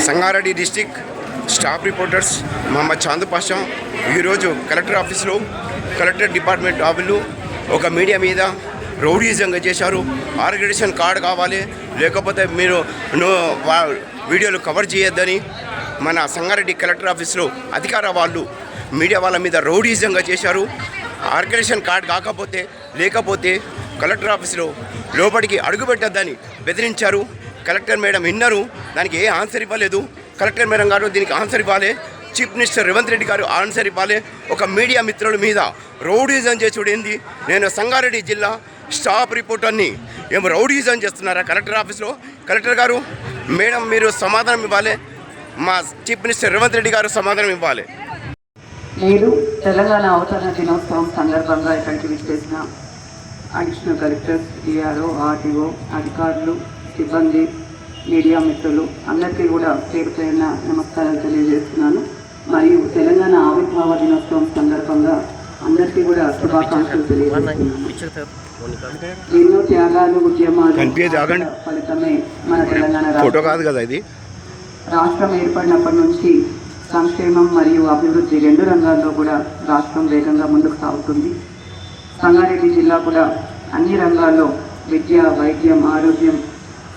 Sangareddy district staff reporters Mohammed Chandu Pasha. ఈరోజు collector ఆఫీస్లో collector department ఆఫీసులు ఒక మీడియా మీద రౌడీజంగా చేశారు. ఆర్గనైజేషన్ కార్డు కావాలి లేకపోతే మీరు నో వా- వీడియోలు కవర్ చేయొద్దని మన సంగారెడ్డి కలెక్టర్ ఆఫీస్లో అధికార వాళ్ళు మీడియా వాళ్ళ మీద రౌడీజంగా చేశారు. ఆర్గనైజేషన్ కార్డు కాకపోతే లేకపోతే కలెక్టర్ ఆఫీస్లో లోపలికి అడుగుపెట్టద్దని బెదిరించారు. కలెక్టర్ మేడం విన్నారు. దానికి ఏ ఆన్సర్ ఇవ్వలేదు. కలెక్టర్ మేడం గారు దీనికి ఆన్సర్ ఇవ్వాలి. చీఫ్ మినిస్టర్ రేవంత్ రెడ్డి గారు ఆన్సర్ ఇవ్వాలి. ఒక మీడియా మిత్రుల మీద రౌడీజం చేసుడు ఏంది నేను సంగారెడ్డి జిల్లా స్టాఫ్ రిపోర్టర్ని. ఏం రౌడీజం చేస్తున్నారా కలెక్టర్ ఆఫీస్లో? కలెక్టర్ గారు మేడం మీరు సమాధానం ఇవ్వాలి. మా చీఫ్ మినిస్టర్ రేవంత్ రెడ్డి గారు సమాధానం ఇవ్వాలి. నేడు తెలంగాణ అవతరణ దినోత్సవం సందర్భంగా ఇక్కడికి విచ్చేసిన అడిషనల్ కలెక్టర్స్ ఈఆర్ఓ ఆర్టీఓ అధికారులు సిబ్బంది మీడియా మిత్రులు అందరికీ కూడా పేరు పేరున నమస్కారాలు తెలియజేస్తున్నాను మరియు తెలంగాణ ఆవిర్భావ దినోత్సవం సందర్భంగా అందరికీ కూడా శుభాకాంక్షలు తెలియజేస్తున్నాను ఎన్నో త్యాగాలు ఉద్యమాలు. ఫలితమే మన తెలంగాణ రాష్ట్రం. ఫోటో కాదు కదా ఇది రాష్ట్రం ఏర్పడినప్పటి నుంచి సంక్షేమం మరియు అభివృద్ధి రెండు రంగాల్లో కూడా రాష్ట్రం వేగంగా ముందుకు సాగుతుంది సంగారెడ్డి జిల్లా కూడా అన్ని రంగాల్లో విద్య వైద్యం ఆరోగ్యం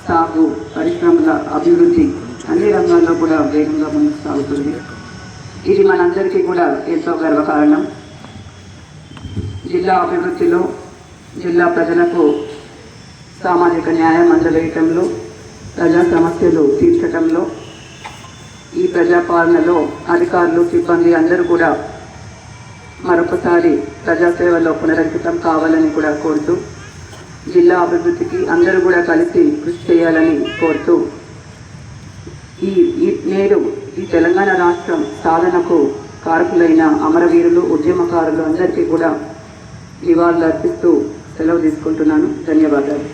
సాగు పరిశ్రమల అభివృద్ధి అన్ని రంగాల్లో కూడా వేగంగా ముందుకు సాగుతుంది. ఇది మనందరికీ కూడా ఎంతో గర్వకారణం. జిల్లా అభివృద్ధిలో జిల్లా ప్రజలకు సామాజిక న్యాయం అందజేయటంలో ప్రజా సమస్యలు తీర్చటంలో ఈ ప్రజాపాలనలో అధికారులు సిబ్బంది అందరూ కూడా మరొకసారి ప్రజాసేవలో పునరంకితం కావాలని కూడా కోరుతూ జిల్లా అభివృద్ధికి అందరూ కూడా కలిసి కృషి చేయాలని కోరుతూ ఈ ఈ నేడు ఈ తెలంగాణ రాష్ట్రం సాధనకు కారకులైన అమరవీరులు ఉద్యమకారులు అందరికీ కూడా నివాళులు అర్పిస్తూ సెలవు తీసుకుంటున్నాను. ధన్యవాదాలు.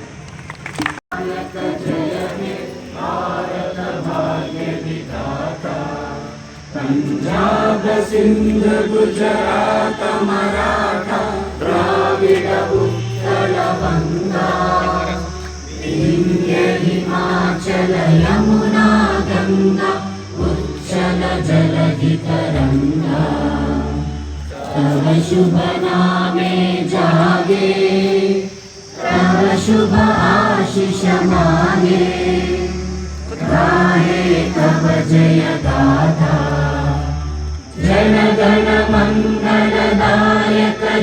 यमुना गङ्गा उच्छल जलधितरङ्गा तव शुभनामे जागे तव शुभ आशिषमाने। गाहे तव जयदाता जनगणमङ्गलदायक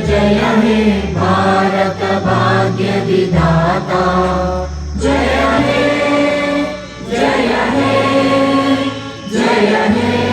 जय हे भारत भाग्यविधाता। Yeah.